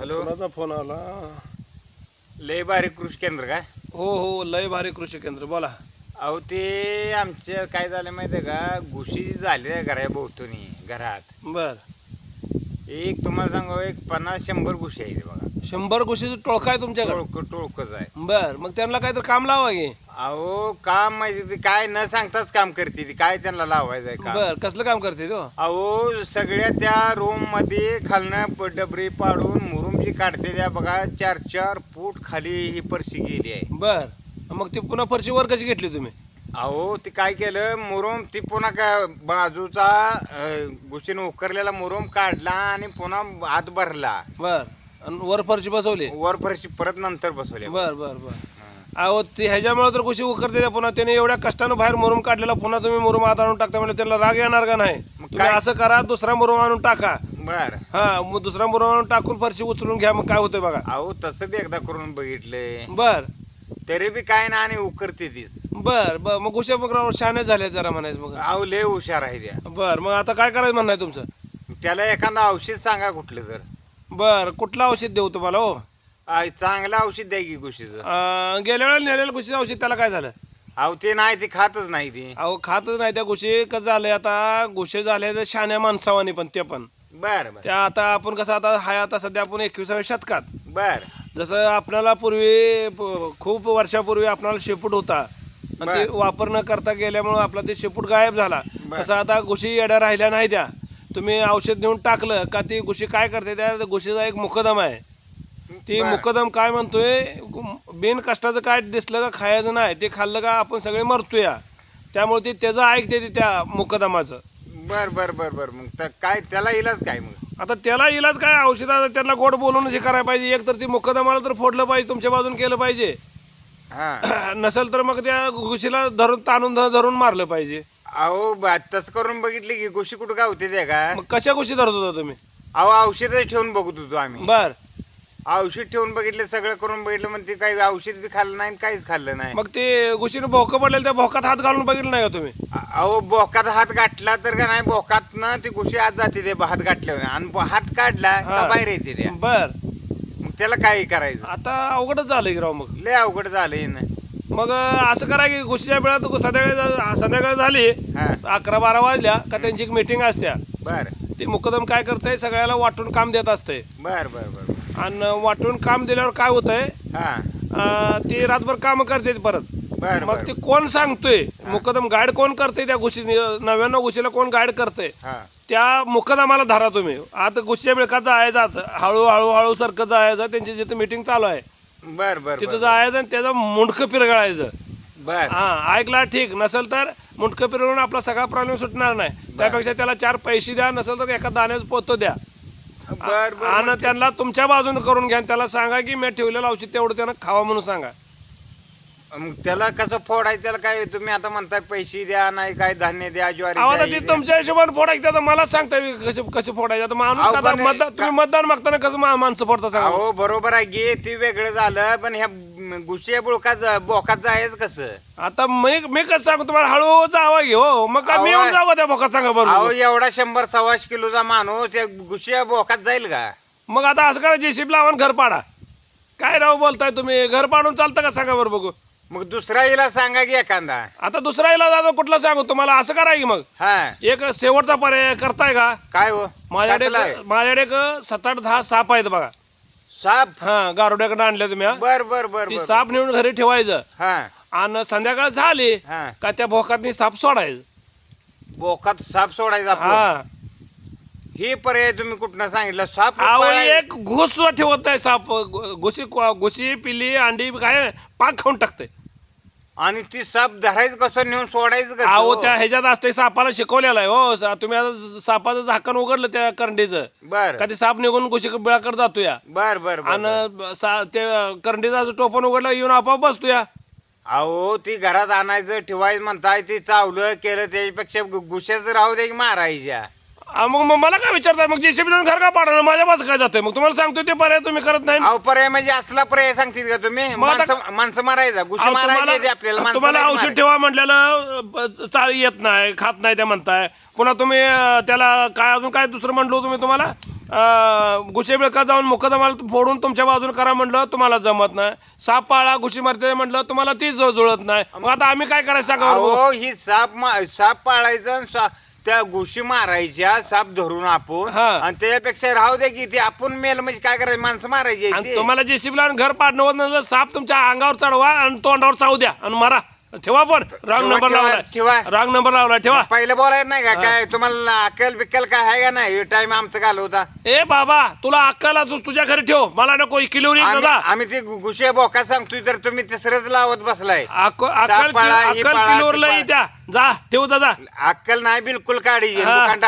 Hello. कोणाचा phone आला? लय भारी कृषी केंद्र काय? हो हो लय भारी कृषी केंद्र बोला. अहो ते आमच्या काय झालं माहिती आहे का? घुशी झाली आहे घरा भोवतून घरात. बर. एक तुम्हाला सांगू एक पन्नास शंभर घुशी आहे बघा. शंभर गोष्टीचं टोळका आहे तुमच्याकडे? टोळक टोळकच आहे. बर मग त्यांना काहीतरी काम लावा की. अहो काम माहिती ती काय न सांगताच काम करते ती काय त्यांना लावायचं आहे काम? बर कसलं काम करते तो? अहो सगळ्या त्या रूममध्ये खालनं प- डबरी पाडून काढते त्या बघा चार चार फूट खाली ही परशी गेली आहे. बर. मग ती पुन्हा फरशी वर कशी घेतली तुम्ही? अहो ती काय केलं मुरुम ती पुन्हा का बाजूचा अं, घुशीनं उकरलेला मुरुम काढला आणि पुन्हा आत भरला. बर. आणि वर फरशी बसवली? वर फरशी परत नंतर बसवले. बर बर बर. अहो ते ह्याच्यामुळे तर कुशी उकरते पुन्हा. त्याने एवढ्या कष्टानं बाहेर मुरुम काढलेला पुन्हा तुम्ही मुरुम आत आणून टाकता म्हणजे त्याला राग येणार का नाही? तुम्ही काय? असं करा दुसरा मुरुम आणून टाका. बर. हा मग दुसरा मुरुम टाकून फरशी उचलून घ्या मग काय होतंय बघा. अहो तसं बी एकदा करून बघितलंय बर. तरी बी काय ना आणि उकरते तीच. बर बर. मग उशा मग शहाणे झाले जरा म्हणायचं मग अहो लय हुशार आहे त्या. बर मग आता काय करायचं म्हणणं आहे तुमचं? त्याला एखादं औषध सांगा कुठलं तर. बर कुठलं औषध देऊ तुम्हाला हो? चांगलं औषध द्या की घुशीचं अं, गेल्या वेळेला नेलेलं गुशीचं औषध त्याला काय झालं? अहो ते नाही ती खातच नाही ती. अहो खातच नाही त्या गुशी कसं झालंय आता गुशे झाले तर शाण्या माणसावानी पण ते पण. बर बर. त्या आता आपण कसं आता हाय आता सध्या आपण एकविसाव्या शतकात. बर. जसं आपल्याला पूर्वी प- खूप वर्षापूर्वी आपल्याला शेपूट होता. आणि ते. वापर न करता गेल्यामुळं आपला ते शेपूट गायब झाला. तसं आता गुशी येड्या राहिल्या नाही त्या. तुम्ही औषध नेऊन टाकलं का ती गुशी काय करते त्या गुशीचा एक मुकदम आहे. ती. मुकदम काय म्हणतोय बिन कष्टाचं काय दिसलं का खायचं नाही ते खाल्लं का आपण सगळे मरतोय. त्यामुळे ती त्याचं ऐकते ती त्या मुकदमाचं. बर बर बर बर. मग तर काय त्याला इलाज काय मग? आता त्याला इलाज काय? औषधाचा त्यांना गोड बोलून हे करायला पाहिजे. एक तर ती मुकदमाला तर फोडलं पाहिजे तुमच्या बाजून केलं पाहिजे. हा. नसेल तर मग त्या घुशीला धरून ताणून ध- धरून मारलं पाहिजे. अहो ब- तसं करून बघितली की घुशी कुठं का होते त्या का? मग कशा घुशी धरत होता तुम्ही? अहो औषध ठेवून बघत होतो आम्ही. बर. औषध ठेवून बघितलं सगळं करून बघितलं पण ते काही औषध बी खाल्लं नाही आणि काहीच खाल्लं नाही. मग ते घुशीनं भोकं पडलेलं त्या भोकात हात घालून बघितलं नाही का तुम्ही? अहो बोकात हात गाठला तर का नाही बोकात ना ती घुशी आत जाते ते हात गाठल्यावर आणि ब- हात काढला हा. का बाहेर येते त्या. बर. मग त्याला काय करायचं. आता अवघडच झालं की राव मग. लय अवघड झालंय ना. मग असं करा की घुशीच्या वेळात संध्याकाळी जा- संध्याकाळ झाली हा. अकरा बारा वाजल्या का त्यांची एक मिटिंग असत्या. बर. ते मुकदम काय करतंय सगळ्याला वाटून काम देत असतंय. बर बर बर. आणि वाटून काम दिल्यावर काय होतंय? हा. अं, ते रातभर काम करते परत. बर मग बर. ते कोण सांगतोय? मुकदम गाईड कोण करते त्या गोष्टी नव्याण्णव गोष्टीला कोण गाईड करते हा. त्या मुकदमाला धरा तुम्ही. आता गोष्टीच्या बिळकात जायचं आता. हळूहळू हळू सारखं जायचं. त्यांची जिथे मिटिंग चालू आहे. बर बर तिथं बर जायचं आणि त्याचं मुंडकं पिरगळायचं. बर. हा ऐकला ठीक. नसेल तर मुंडकं पिरवून आपला सगळा प्रॉब्लेम सुटणार नाही. त्यापेक्षा त्याला चार पैसे द्या. नसेल तर एका दाण्याचं पोतं द्या. बर बर आणि त्यांना तुमच्या बाजूने करून घ्या आणि त्याला सांगा की मी ठेवलेलं औषध तेवढं त्यानं खावा म्हणून सांगा. मग त्याला कसं फोडायचं त्याला काय तुम्ही आता म्हणताय पैसे द्या नाही काय धान्य द्या ज्वारी द्या, हे द्या. तुमच्या हिशोबाने फोडायचं आता मला सांगता कसे कसे फोडायचे आता माणूस अहो, आता पण मतदान का- तुम्ही मतदान मागताना कसं मा- माणसं फोडता सांगा? अहो बरोबर आहे गे ते वेगळं झालं पण ह्या गुशिया बुळकात बोकात जायचं कसं? आता मी मी कसं सांगू तुम्हाला हळू जावा घे हो. मग काय मी अहो, येऊन जाऊ त्या भोकात सांगा अहो बरोबर एवढा शंभर सव्वाशे किलोचा माणूस त्या गुशिया बोकात जाईल का? मग आता असं करा जेसीबी लावा आणि घर पाडा. काय राव बोलताय तुम्ही? घर पाडून चालतं का? सांगा बरं बघू. मग दुसरा हिला सांगा की एखादा. आता दुसरा इलाज आता कुठला सांगू? तुम्हाला असं करा की मग. हा. एक शेवटचा पर्याय करताय का? काय हो? माझ्याकडे कसला आहे? एक- माझ्याकडे एक सात आठ दहा साप आहेत बघा. साप? हा गारोड्याकडे आणले तुम्ही हा. बर बर बर ती बर. साप नेऊन घरी ठेवायचं. हा. आणि संध्याकाळ झाली हा. का त्या भोकातनी साप सोडायचं. बोकात साप सोडायचा आपण. हा. हे पर्याय तुम्ही कुठनं सांगितलं? साप अहो पाळाय- एक घुस ठेवत नाही साप. घुशी घुशी पिल्ली अंडी काय पाक खाऊन टाकते आणि ती साप धरायचं कसं नेऊन सोडायचं कसं? अहो हो? त्या ह्याच्यात असते सापाला शिकवलेलं आहे हो. सा- तुम्ही आता सापाचं झाकण उघडलं त्या करंडीचं. बर. का ते साप निघून घुशी बिळाकडे जातो या बर बर बर. आणि सा- ते करंडीचं टोपण उघडलं येऊन आपोआप बसतो या अहो ती घरात आणायचं ठेवायचं म्हणताय ती चावलं केलं त्याच्यापेक्षा गु- गुश्याच राहू दे की मारायच्या. आ, मग मग मला काय विचारताय? मग जेसीबी घर का पाडणार? माझ्या पास काय जातंय? मग तुम्हाला सांगतो ते पर्याय तुम्ही करत नाही. अहो पर्याय म्हणजे असला पर्याय सांगतील का तुम्ही? मग आता- माणसं माणसं मारायचा. गुशी अहो, मारायची तुम्हाला येते आपल्याला माणसं तुम्हाला नाही औषध. ठेवा म्हटलेलं ब- चाल येत नाही खात नाही ते म्हणताय. पुन्हा तुम्ही अं, त्याला काय अजून काय दुसरं म्हणलो तुम्ही तुम्हाला? घुशे बिळका जाऊन मुकदमाला फोडून तुमच्या बाजूने करा म्हणलं तुम्हाला जमत नाही. साप पाळा घुशी मारते म्हणलं तुम्हाला ती जु- जुळत नाही. मग आता आम्ही काय करायचं सांगा बरं? अहो ही साप मा- साप पाळायचं आणि सा- त्या घुशी मारायच्या साप धरून आपण हा. आणि त्याच्यापेक्षा राहू दे की ते आपण मेल म्हणजे काय करायचं माणसं मारायची आणि. तुम्हाला जेसीबीला आणि घर पाडणं होत नसलं साप तुमच्या अंगावर चढवा आणि तोंडावर चावू द्या आणि मारा ठेवा पण. रांग ठेवा, नंबर ठेवा, ठेवा. रांग नंबर लावलाय ठेवा. पहिलं बोलायचं नाही का? काय तुम्हाला अक्कल बिक्कल काय आहे का नाही? टाइम आमचं घालवता. ए बाबा तुला अक्काला तू तुझ्या घरी ठेव. मला नको किलोवर एक आम्ही जा आम्ही ते गु- घुशे बोका सांगतोय तर तुम्ही तिसरंच लावत बसलाय. अक्क- अक्कल साप पाळा, किलो- ही अक्कल पाळा, किलोवर ती लई पाळा. द्या. जा ठेव जा जा. अक्कल नाही बिलकुल काढी. हा. दुकान टाक.